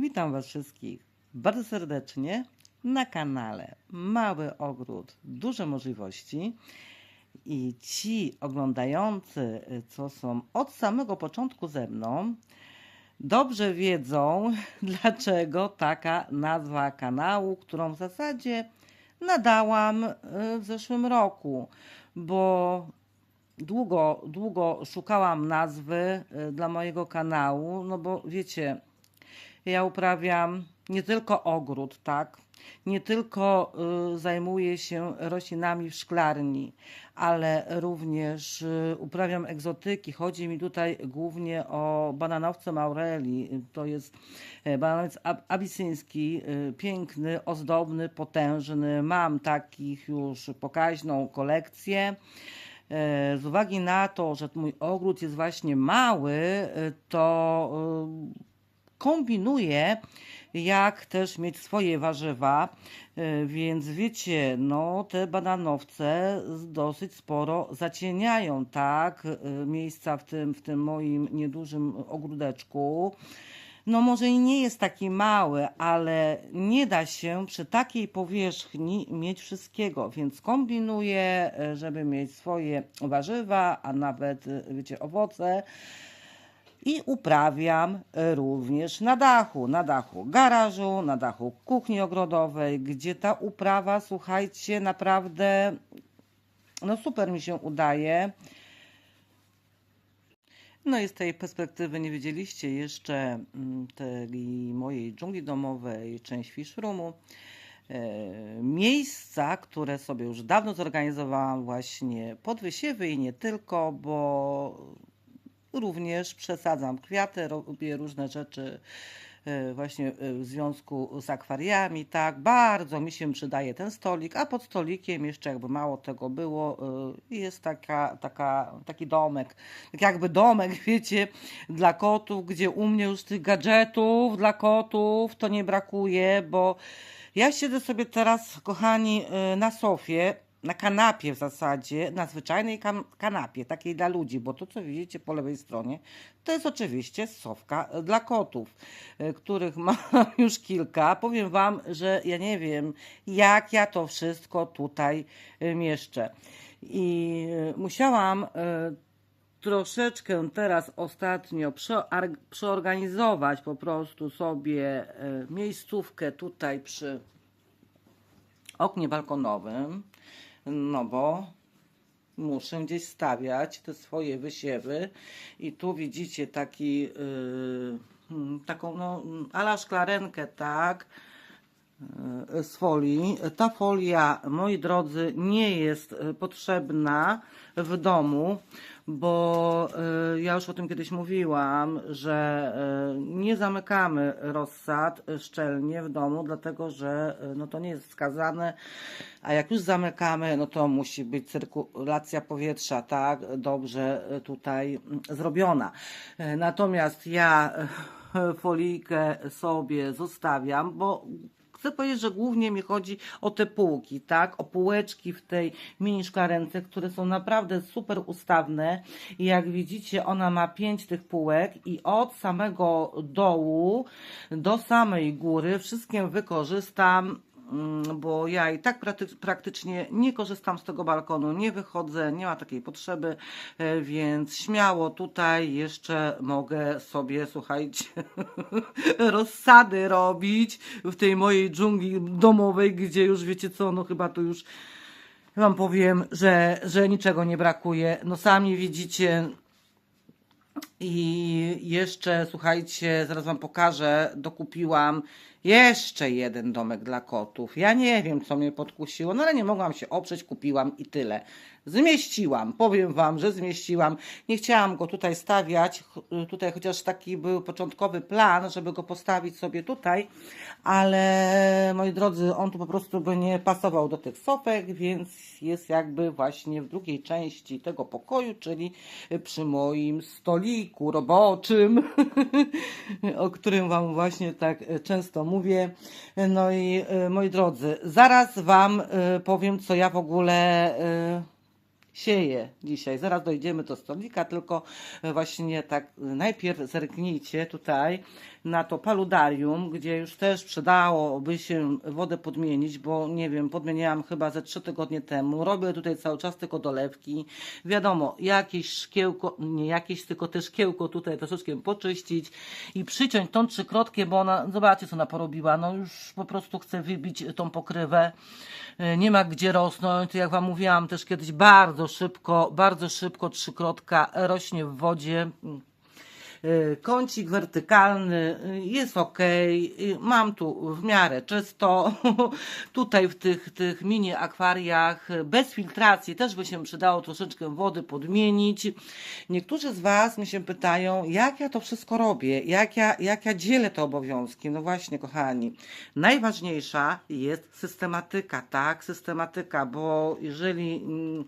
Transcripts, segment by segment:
Witam Was wszystkich bardzo serdecznie na kanale Mały Ogród, duże możliwości. I ci oglądający, co są od samego początku ze mną, dobrze wiedzą, dlaczego taka nazwa kanału, którą w zasadzie nadałam y, w zeszłym roku, bo długo, długo szukałam nazwy y, dla mojego kanału, no bo wiecie, ja uprawiam nie tylko ogród, tak? Nie tylko y, zajmuję się roślinami w szklarni, ale również y, uprawiam egzotyki. Chodzi mi tutaj głównie o bananowce maureli. To jest e, bananowiec ab- abisyński, y, piękny, ozdobny, potężny. Mam takich już pokaźną kolekcję. E, Z uwagi na to, że mój ogród jest właśnie mały, y, to kombinuję, jak też mieć swoje warzywa, y, więc wiecie, no te bananowce dosyć sporo zacieniają, tak, y, miejsca w tym, w tym moim niedużym ogródeczku. No może i nie jest taki mały, ale nie da się przy takiej powierzchni mieć wszystkiego, więc kombinuję, y, żeby mieć swoje warzywa, a nawet, wiecie, owoce. I uprawiam e, również na dachu, na dachu garażu, na dachu kuchni ogrodowej, gdzie ta uprawa, słuchajcie, naprawdę no super mi się udaje. No i z tej perspektywy nie widzieliście jeszcze mm, tej mojej dżungli domowej, część fish roomu. E, Miejsca, które sobie już dawno zorganizowałam właśnie pod wysiewy i nie tylko, bo również przesadzam kwiaty, robię różne rzeczy e, właśnie e, w związku z akwariami, tak, bardzo mi się przydaje ten stolik, a pod stolikiem jeszcze jakby mało tego było, e, jest taka, taka, taki domek, tak jakby domek, wiecie, dla kotów, gdzie u mnie już tych gadżetów dla kotów to nie brakuje, bo ja siedzę sobie teraz, kochani, na sofie, na kanapie w zasadzie, na zwyczajnej kan- kanapie, takiej dla ludzi, bo to, co widzicie po lewej stronie, to jest oczywiście sofka e, dla kotów, e, których mam już kilka. Powiem Wam, że ja nie wiem, jak ja to wszystko tutaj e, mieszczę. I musiałam troszeczkę teraz ostatnio przeor- przeorganizować po prostu sobie miejscówkę tutaj przy oknie balkonowym, no bo muszę gdzieś stawiać te swoje wysiewy i tu widzicie taki yy, taką no ala szklarenkę, tak, yy, z folii. Ta folia, moi drodzy, nie jest y, potrzebna w domu, bo y, ja już o tym kiedyś mówiłam, że y, nie zamykamy rozsad szczelnie w domu, dlatego że y, no to nie jest wskazane, a jak już zamykamy, no to musi być cyrkulacja powietrza, tak, dobrze tutaj mm, zrobiona. Natomiast ja folijkę sobie zostawiam, bo Chcę powiedzieć, że głównie mi chodzi o te półki, tak? O półeczki w tej mini szklarence, które są naprawdę super ustawne. I jak widzicie, ona ma pięć tych półek i od samego dołu do samej góry wszystkie wykorzystam bo ja i tak prakty- praktycznie nie korzystam z tego balkonu, nie wychodzę, nie ma takiej potrzeby, e, więc śmiało tutaj jeszcze mogę sobie, słuchajcie, rozsady robić w tej mojej dżungli domowej, gdzie już wiecie co, no chyba tu już wam powiem, że, że niczego nie brakuje. No sami widzicie, i jeszcze, słuchajcie, zaraz Wam pokażę, dokupiłam jeszcze jeden domek dla kotów. Ja nie wiem, co mnie podkusiło, no ale nie mogłam się oprzeć, kupiłam i tyle. Zmieściłam, powiem Wam, że zmieściłam. Nie chciałam go tutaj stawiać, tutaj chociaż taki był początkowy plan, żeby go postawić sobie tutaj, ale moi drodzy, on tu po prostu by nie pasował do tych sofek, więc jest jakby właśnie w drugiej części tego pokoju, czyli przy moim stoliku roboczym, o którym Wam właśnie tak często mówię. No i moi drodzy, zaraz Wam e, powiem, co ja w ogóle e, sieje dzisiaj. Zaraz dojdziemy do stolika, tylko właśnie tak najpierw zerknijcie tutaj na to paludarium, gdzie już też przydałoby się wodę podmienić, bo nie wiem, podmieniałam chyba ze trzy tygodnie temu. Robię tutaj cały czas tylko dolewki. Wiadomo, jakieś szkiełko, nie jakieś, tylko te szkiełko tutaj troszeczkę poczyścić i przyciąć tą trzykrotkę, bo ona, zobaczcie co ona porobiła, no już po prostu chce wybić tą pokrywę. E, Nie ma gdzie rosnąć, jak Wam mówiłam też kiedyś, bardzo szybko, bardzo szybko trzykrotka rośnie w wodzie. Y, Kącik wertykalny y, jest ok. Mam tu w miarę czysto. Tutaj w tych, tych mini akwariach bez filtracji też by się przydało troszeczkę wody podmienić. Niektórzy z Was mi się pytają, jak ja to wszystko robię, jak ja, jak ja dzielę te obowiązki. No właśnie, kochani, najważniejsza jest systematyka, tak? Systematyka, bo jeżeli. mm,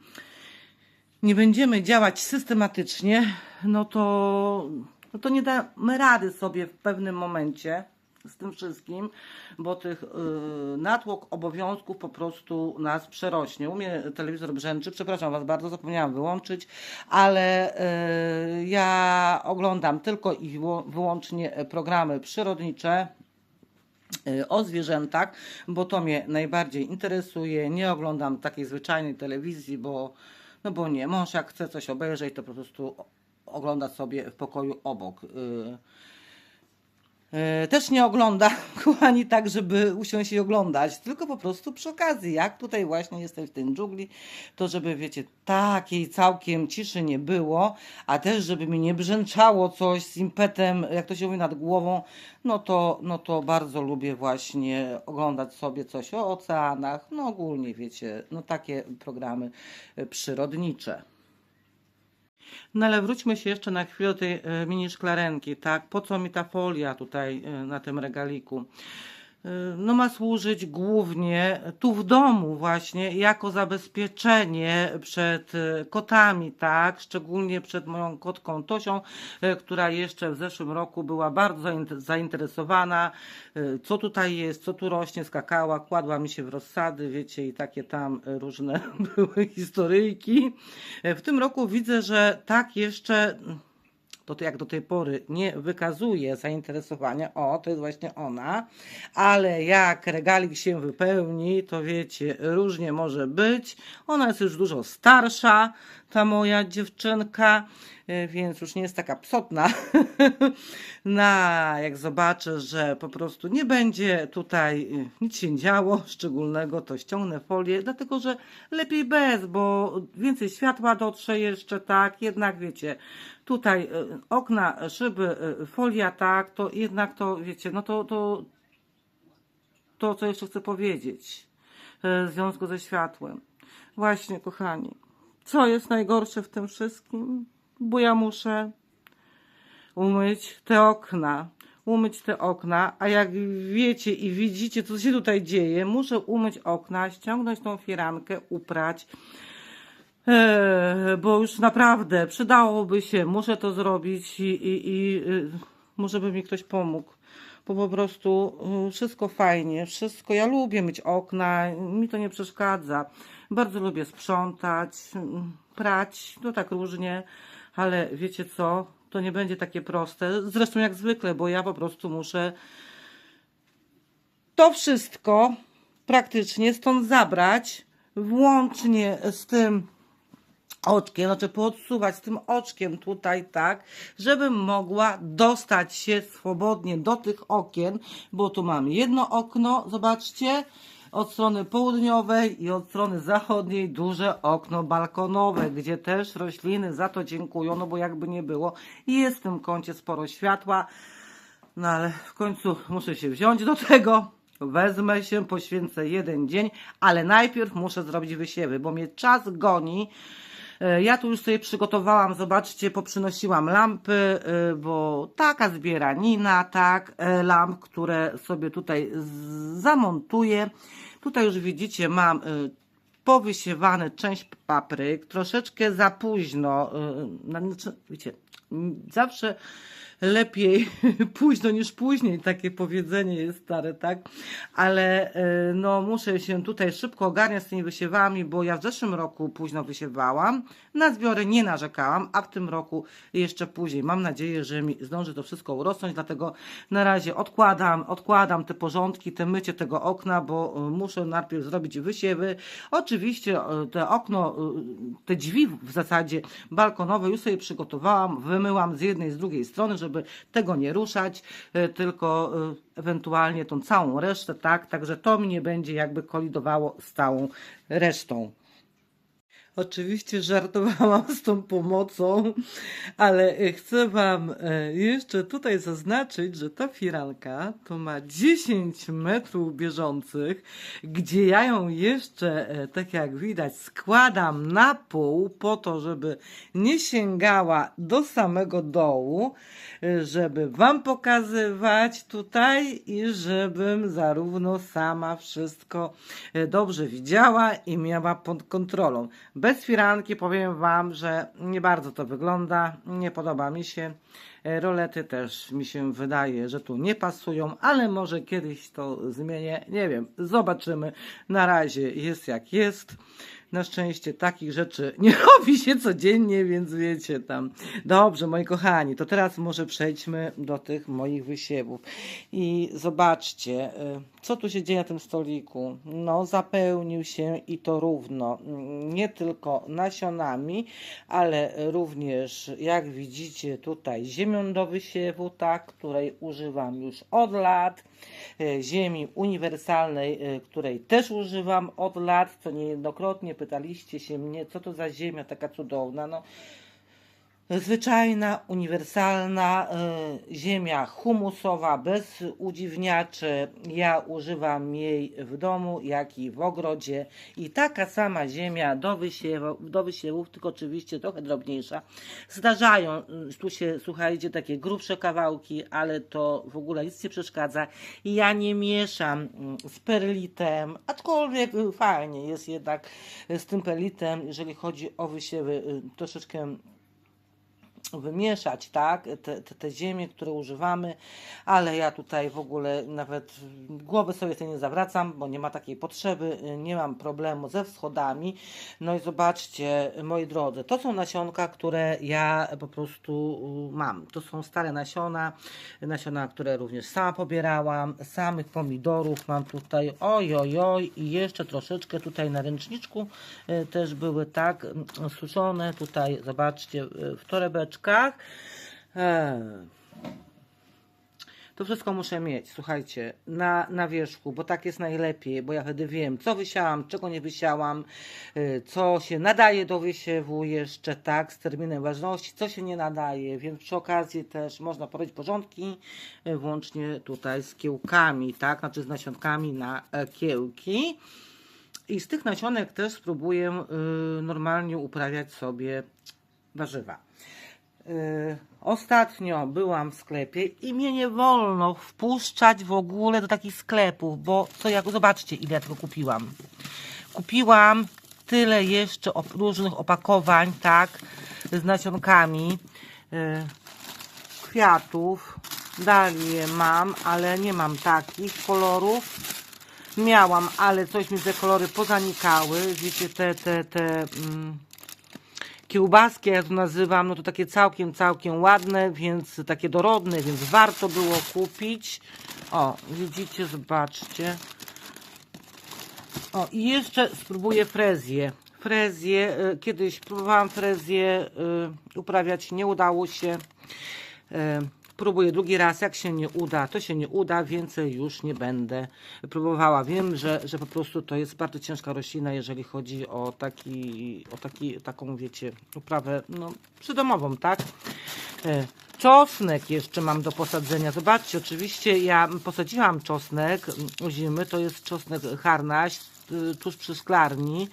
nie będziemy działać systematycznie, no to, no to nie damy rady sobie w pewnym momencie z tym wszystkim, bo tych y, natłok obowiązków po prostu nas przerośnie. U mnie telewizor brzęczy, przepraszam Was bardzo, zapomniałam wyłączyć, ale y, ja oglądam tylko i wyłącznie programy przyrodnicze, y, o zwierzętach, bo to mnie najbardziej interesuje. Nie oglądam takiej zwyczajnej telewizji, bo no bo nie, mąż jak chce coś obejrzeć, to po prostu ogląda sobie w pokoju obok. Y, y, Też nie ogląda, kochani, tak, żeby usiąść i oglądać, tylko po prostu przy okazji, jak tutaj właśnie jestem w tym dżungli, to żeby, wiecie, takiej całkiem ciszy nie było, a też żeby mi nie brzęczało coś z impetem, jak to się mówi, nad głową, no to, no to bardzo lubię właśnie oglądać sobie coś o oceanach, no ogólnie, wiecie, no takie programy przyrodnicze. No ale wróćmy się jeszcze na chwilę do tej e, mini szklarenki, tak? Po co mi ta folia tutaj e, na tym regaliku? E, No ma służyć głównie tu w domu właśnie jako zabezpieczenie przed e, kotami, tak? Szczególnie przed moją kotką Tosią, e, która jeszcze w zeszłym roku była bardzo zain- zainteresowana, co tutaj jest, co tu rośnie, skakała, kładła mi się w rozsady, wiecie, i takie tam różne były historyjki. W tym roku widzę, że tak jeszcze to, jak do tej pory nie wykazuje zainteresowania, o, to jest właśnie ona, ale jak regalik się wypełni, to wiecie, różnie może być. Ona jest już dużo starsza, ta moja dziewczynka, e, więc już nie jest taka psotna. Na, jak zobaczę, że po prostu nie będzie tutaj e, nic się działo szczególnego, to ściągnę folię, dlatego że lepiej bez, bo więcej światła dotrze jeszcze, tak, jednak wiecie, tutaj e, okna, szyby, e, folia, tak, to jednak to, wiecie, no to, to, to co jeszcze chcę powiedzieć e, w związku ze światłem. Właśnie, kochani, co jest najgorsze w tym wszystkim? Bo ja muszę umyć te okna. Umyć te okna, a jak wiecie i widzicie, co się tutaj dzieje, muszę umyć okna, ściągnąć tą firankę, uprać. Eee, bo już naprawdę przydałoby się, muszę to zrobić i, i, i y, może by mi ktoś pomógł. Bo po prostu y, wszystko fajnie, wszystko. Ja lubię myć okna, mi to nie przeszkadza. Bardzo lubię sprzątać, prać, no tak różnie, ale wiecie co? To nie będzie takie proste. Zresztą jak zwykle, bo ja po prostu muszę to wszystko praktycznie stąd zabrać, włącznie z tym oczkiem, znaczy podsuwać tym oczkiem tutaj, tak, żebym mogła dostać się swobodnie do tych okien, bo tu mam jedno okno, zobaczcie, od strony południowej i od strony zachodniej duże okno balkonowe, gdzie też rośliny za to dziękują, no bo jakby nie było, jest w tym kącie sporo światła, no ale w końcu muszę się wziąć do tego. Wezmę się, poświęcę jeden dzień, ale najpierw muszę zrobić wysiewy, bo mnie czas goni. E, Ja tu już sobie przygotowałam, zobaczcie, poprzynosiłam lampy, e, bo taka zbieranina, tak, e, lamp, które sobie tutaj zamontuję. Tutaj już widzicie, mam powysiewane część papryk, troszeczkę za późno, na- znaczy, wiecie, zawsze lepiej późno niż później, takie powiedzenie jest stare, tak? Ale e, no muszę się tutaj szybko ogarniać z tymi wysiewami, bo ja w zeszłym roku późno wysiewałam, na zbiory nie narzekałam, a w tym roku jeszcze później. Mam nadzieję, że mi zdąży to wszystko urosnąć, dlatego na razie odkładam, odkładam te porządki, te mycie tego okna, bo e, muszę najpierw zrobić wysiewy. Oczywiście e, te okno, te drzwi w zasadzie balkonowe już sobie przygotowałam, wymyłam z jednej, z drugiej strony, żeby tego nie ruszać, e, tylko e, ewentualnie tą całą resztę, tak, także to mi nie będzie jakby kolidowało z całą resztą. Oczywiście żartowałam z tą pomocą, ale e, chcę Wam e, jeszcze tutaj zaznaczyć, że ta firanka to ma 10 metrów bieżących, gdzie ja ją jeszcze, e, tak jak widać, składam na pół po to, żeby nie sięgała do samego dołu, żeby Wam pokazywać tutaj i żebym zarówno sama wszystko dobrze widziała i miała pod kontrolą. Bez firanki powiem Wam, że nie bardzo to wygląda, nie podoba mi się. E, Rolety też mi się wydaje, że tu nie pasują, ale może kiedyś to zmienię. Nie wiem, zobaczymy. Na razie jest jak jest. Na szczęście takich rzeczy nie robi się codziennie, więc wiecie tam. Dobrze, moi kochani, to teraz może przejdźmy do tych moich wysiewów. I zobaczcie, y, co tu się dzieje na tym stoliku. No, zapełnił się i to równo. Nie tylko nasionami, ale również, jak widzicie, tutaj ziemią do wysiewu, tak, której używam już od lat. E, Ziemi uniwersalnej, e, której też używam od lat, co niejednokrotnie pytaliście się mnie, co to za ziemia taka cudowna. No, Zwyczajna, uniwersalna y, ziemia humusowa, bez udziwniaczy. Ja używam jej w domu, jak i w ogrodzie. I taka sama ziemia do, do wysiewów, tylko oczywiście trochę drobniejsza. Zdarzają y, tu się, słuchajcie, takie grubsze kawałki, ale to w ogóle nic nie przeszkadza. I ja nie mieszam y, z perlitem, aczkolwiek y, fajnie jest jednak z tym perlitem, jeżeli chodzi o wysiewy, troszeczkę wymieszać, tak, te, te, te ziemie, które używamy, ale ja tutaj w ogóle nawet głowy sobie tej nie zawracam, bo nie ma takiej potrzeby, nie mam problemu ze wschodami. No i zobaczcie, moi drodzy, to są nasionka, które ja po prostu mam. To są stare nasiona, nasiona, które również sama pobierałam, samych pomidorów mam tutaj, oj, oj, oj, i jeszcze troszeczkę tutaj na ręczniczku e, też były tak suszone, tutaj zobaczcie, e, w torebeczkach. E, To wszystko muszę mieć, słuchajcie, na, na wierzchu, bo tak jest najlepiej, bo ja wtedy wiem, co wysiałam, czego nie wysiałam, y, co się nadaje do wysiewu jeszcze, tak, z terminem ważności, co się nie nadaje, więc przy okazji też można porobić porządki, y, włącznie tutaj z kiełkami, tak, znaczy z nasionkami na e, kiełki. I z tych nasionek też spróbuję normalnie uprawiać sobie warzywa. Y, Ostatnio byłam w sklepie i mnie nie wolno wpuszczać w ogóle do takich sklepów, bo co jak zobaczcie ile ja tego kupiłam. Kupiłam tyle jeszcze op- różnych opakowań, tak, z nasionkami y, kwiatów. Dalię mam, ale nie mam takich kolorów. Miałam, ale coś mi te kolory pozanikały. Wiecie, te, te, te mm, kiełbaski, ja to nazywam, no to takie całkiem, całkiem ładne, więc takie dorodne, więc warto było kupić. O, widzicie, zobaczcie. O, i jeszcze spróbuję frezję. Frezję, y, kiedyś próbowałam frezję y, uprawiać, nie udało się. Próbuję drugi raz, jak się nie uda, to się nie uda, więcej już nie będę próbowała. Wiem, że, że po prostu to jest bardzo ciężka roślina, jeżeli chodzi o, taki, o taki, taką, wiecie, uprawę no, przydomową, tak? E, Czosnek jeszcze mam do posadzenia. Zobaczcie, oczywiście ja posadziłam czosnek zimy, to jest czosnek harnaś, tuż przy szklarni.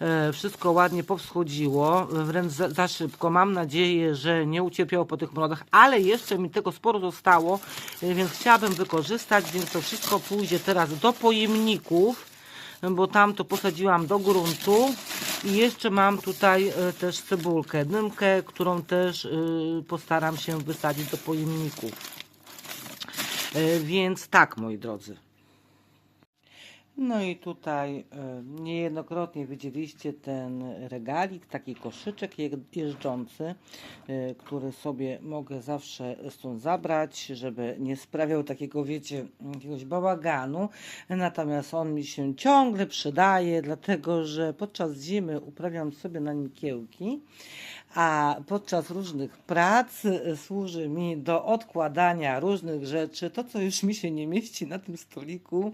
E, Wszystko ładnie powschodziło, wręcz za, za szybko. Mam nadzieję, że nie ucierpiało po tych mrodach, ale jeszcze mi tego sporo zostało, więc chciałabym wykorzystać, więc to wszystko pójdzie teraz do pojemników bo tam to posadziłam do gruntu. I jeszcze mam tutaj też cebulkę, dymkę, którą też postaram się wysadzić do pojemników. Więc tak, moi drodzy. No i tutaj e, niejednokrotnie widzieliście ten regalik, taki koszyczek je- jeżdżący, e, który sobie mogę zawsze stąd zabrać, żeby nie sprawiał takiego, wiecie, jakiegoś bałaganu. Natomiast on mi się ciągle przydaje, dlatego że podczas zimy uprawiam sobie na nim kiełki, a podczas różnych prac e, służy mi do odkładania różnych rzeczy. To, co już mi się nie mieści na tym stoliku,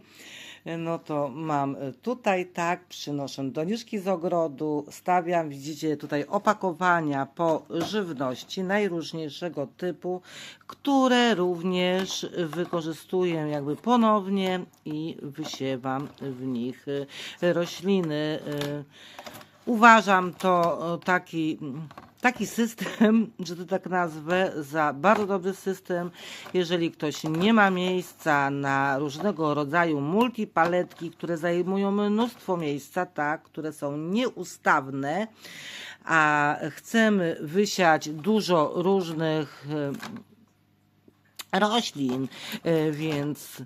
no to mam tutaj tak, przynoszę doniczki z ogrodu, stawiam, widzicie tutaj opakowania po żywności najróżniejszego typu, które również wykorzystuję jakby ponownie i wysiewam w nich y, rośliny. y. Uważam to e, taki, taki system, że to tak nazwę, za bardzo dobry system. Jeżeli ktoś nie ma miejsca na różnego rodzaju multipaletki, które zajmują mnóstwo miejsca, tak, które są nieustawne, a chcemy wysiać dużo różnych e, roślin, e, więc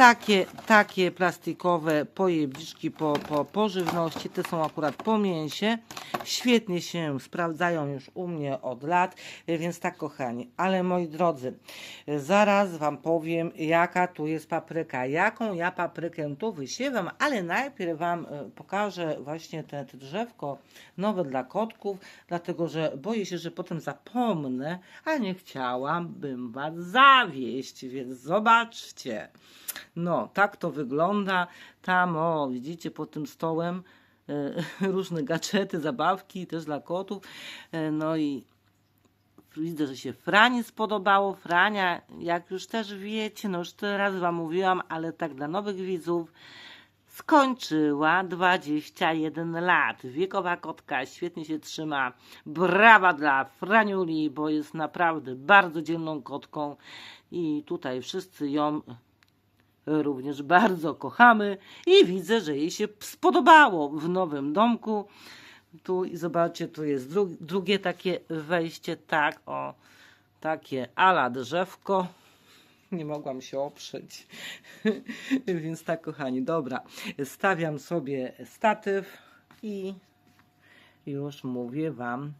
takie, takie plastikowe pojemniczki po, po, po żywności, te są akurat po mięsie, świetnie się sprawdzają już u mnie od lat, więc tak kochani, ale moi drodzy, zaraz Wam powiem jaka tu jest papryka, jaką ja paprykę tu wysiewam, ale najpierw Wam e, pokażę właśnie te, te drzewko nowe dla kotków, dlatego że boję się, że potem zapomnę, a nie chciałabym Was zawieść, więc zobaczcie. No, tak to wygląda. Tam, o, widzicie, pod tym stołem e, różne gadżety, zabawki też dla kotów. E, no i widzę, że się Frani spodobało. Frania, jak już też wiecie, no już tyle razy Wam mówiłam, ale tak dla nowych widzów, skończyła 21 lat. Wiekowa kotka świetnie się trzyma. Brawa dla Franiuli, bo jest naprawdę bardzo dzielną kotką i tutaj wszyscy ją również bardzo kochamy i widzę, że jej się spodobało w nowym domku. Tu i zobaczcie, tu jest dru drugie takie wejście, tak, o, takie ala drzewko. Nie mogłam się oprzeć. Więc tak, kochani, dobra. Stawiam sobie statyw i już mówię Wam,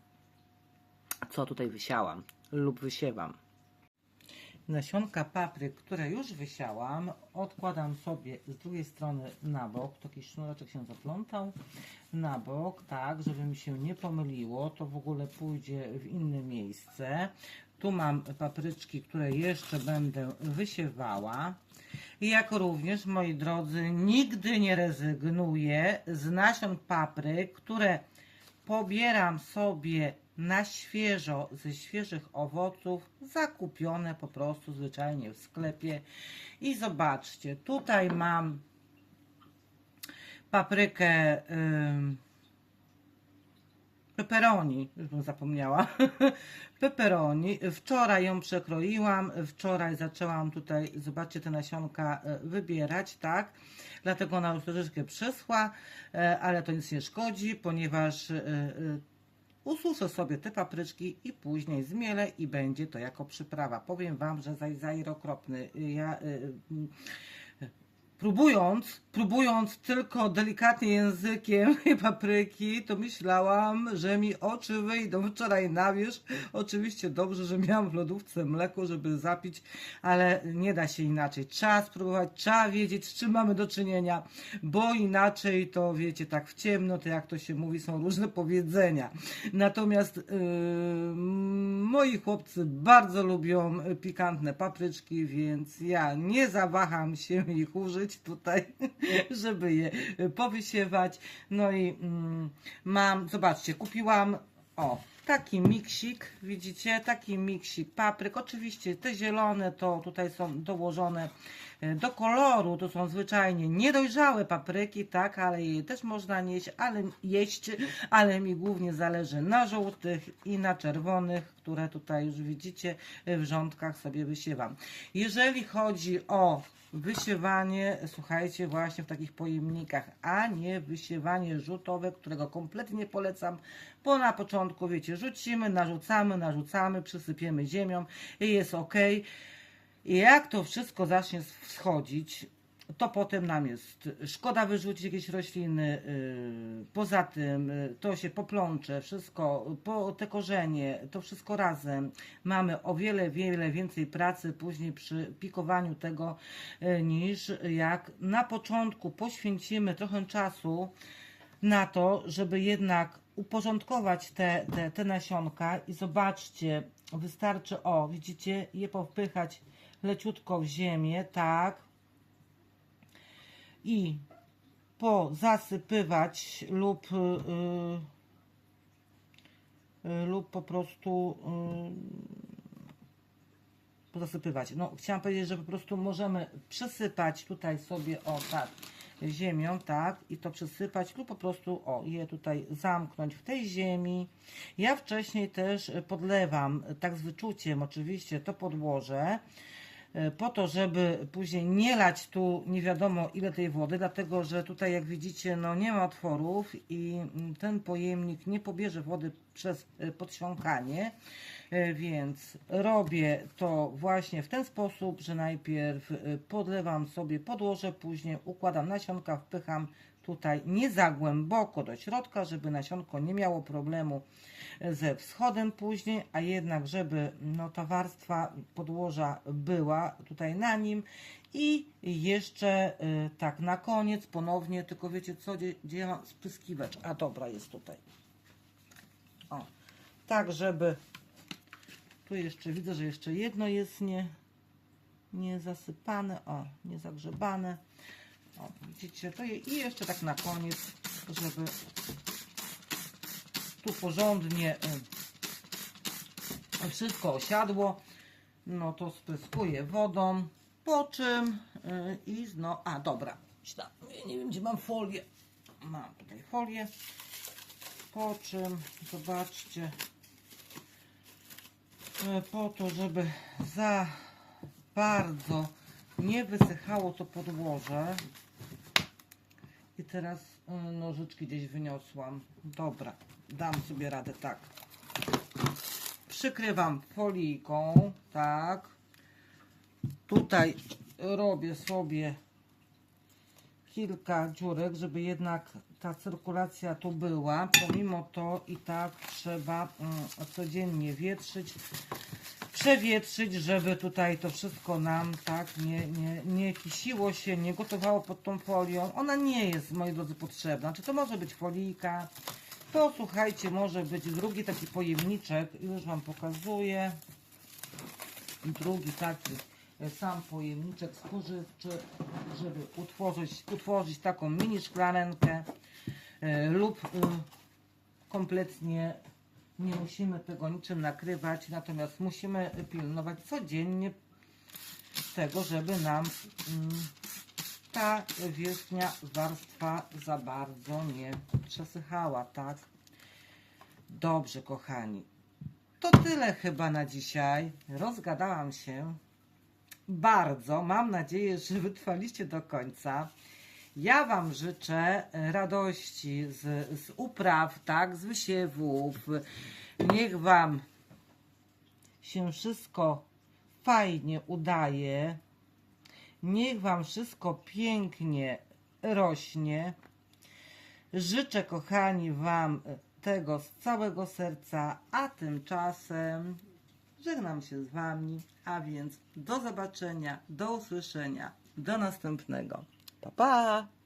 co tutaj wysiałam lub wysiewam. Nasionka papryk, które już wysiałam, odkładam sobie z drugiej strony na bok. Taki sznureczek się zaplątał na bok, tak, żeby mi się nie pomyliło. To w ogóle pójdzie w inne miejsce. Tu mam papryczki, które jeszcze będę wysiewała. Jak również, moi drodzy, nigdy nie rezygnuję z nasion papryk, które pobieram sobie na świeżo ze świeżych owoców, zakupione po prostu zwyczajnie w sklepie. I zobaczcie, tutaj mam paprykę ym, pepperoni, już bym zapomniała. pepperoni. Wczoraj ją przekroiłam, wczoraj zaczęłam tutaj, zobaczcie, te nasionka e, wybierać, tak? Dlatego ona już troszeczkę przeschła, e, ale to nic nie szkodzi, ponieważ e, ususzę sobie te papryczki i później zmielę i będzie to jako przyprawa. Powiem Wam, że zaj- zair okropny. Ja y, y, próbując, próbując tylko delikatnie językiem papryki, to myślałam, że mi oczy wyjdą wczoraj na wierzch. Oczywiście dobrze, że miałam w lodówce mleko, żeby zapić, ale nie da się inaczej. Trzeba spróbować, trzeba wiedzieć, z czym mamy do czynienia, bo inaczej to wiecie, tak w ciemno, to jak to się mówi, są różne powiedzenia. Natomiast yy, moi chłopcy bardzo lubią pikantne papryczki, więc ja nie zawaham się ich użyć tutaj, żeby je powysiewać. No i mm, mam, zobaczcie, kupiłam, o, Taki miksik, widzicie, taki miksik papryk. Oczywiście te zielone to tutaj są dołożone do koloru, to są zwyczajnie niedojrzałe papryki, tak, ale je też można jeść, ale jeść, ale mi głównie zależy na żółtych i na czerwonych, które tutaj już widzicie e, w rządkach sobie wysiewam. Jeżeli chodzi o wysiewanie, słuchajcie, właśnie w takich pojemnikach, a nie wysiewanie rzutowe, którego kompletnie nie polecam, bo na początku, wiecie, rzucimy, narzucamy, narzucamy, przysypiemy ziemią i jest ok. I jak to wszystko zacznie wschodzić, to potem nam jest szkoda wyrzucić jakieś rośliny. yy, Poza tym yy, to się poplącze, wszystko, po te korzenie, to wszystko razem. Mamy o wiele, wiele więcej pracy później przy pikowaniu tego, niż jak na początku poświęcimy trochę czasu na to, żeby jednak uporządkować te, te, te nasionka i zobaczcie, wystarczy, o, widzicie, je powpychać leciutko w ziemię, tak, i pozasypywać lub y, y, lub po prostu y, pozasypywać. No, chciałam powiedzieć, że po prostu możemy przesypać tutaj sobie o tak ziemią, tak, i to przesypać lub po prostu o je tutaj zamknąć w tej ziemi. Ja wcześniej też podlewam tak z wyczuciem oczywiście to podłoże po to, żeby później nie lać tu nie wiadomo ile tej wody, dlatego że tutaj jak widzicie no nie ma otworów i mm, ten pojemnik nie pobierze wody przez e, podsiąkanie, E, więc robię to właśnie w ten sposób, że najpierw e, podlewam sobie podłoże, później układam nasionka, wpycham tutaj nie za głęboko do środka, żeby nasionko nie miało problemu ze wschodem później, a jednak żeby no, ta warstwa podłoża była tutaj na nim i jeszcze y, tak na koniec ponownie, tylko wiecie co, gdzie, gdzie ja mam spryskiwacz, a dobra jest tutaj. O, tak żeby tu jeszcze widzę, że jeszcze jedno jest nie, nie zasypane, o, nie zagrzebane. O, widzicie, to je, i jeszcze tak na koniec, żeby tu porządnie y, wszystko osiadło, no to spryskuję wodą, po czym y, i no, a dobra, nie wiem gdzie mam folię, mam tutaj folię, po czym zobaczcie, e, po to, żeby za bardzo nie wysychało to podłoże. I teraz e, nożyczki gdzieś wyniosłam. Dobra, dam sobie radę tak. Przykrywam folijką, tak. Tutaj robię sobie kilka dziurek, żeby jednak ta cyrkulacja tu była. Pomimo to i tak trzeba mm, codziennie wietrzyć, przewietrzyć, żeby tutaj to wszystko nam tak nie, nie, nie kisiło się, nie gotowało pod tą folią. Ona nie jest, moi drodzy, potrzebna. Czy to może być folijka? To słuchajcie, może być drugi taki pojemniczek, już Wam pokazuję. Drugi taki e, sam pojemniczek spożywczy, żeby utworzyć, utworzyć taką mini szklankę e, lub e, kompletnie nie musimy tego niczym nakrywać, natomiast musimy pilnować codziennie tego, żeby nam mm, ta wierzchnia warstwa za bardzo nie przesychała, tak? Dobrze, kochani. To tyle chyba na dzisiaj. Rozgadałam się bardzo. Mam nadzieję, że wytrwaliście do końca. Ja Wam życzę radości z, z upraw, tak, z wysiewów. Niech Wam się wszystko fajnie udaje. Niech Wam wszystko pięknie rośnie. Życzę, kochani, Wam tego z całego serca, a tymczasem żegnam się z Wami, a więc do zobaczenia, do usłyszenia, do następnego. Pa, pa!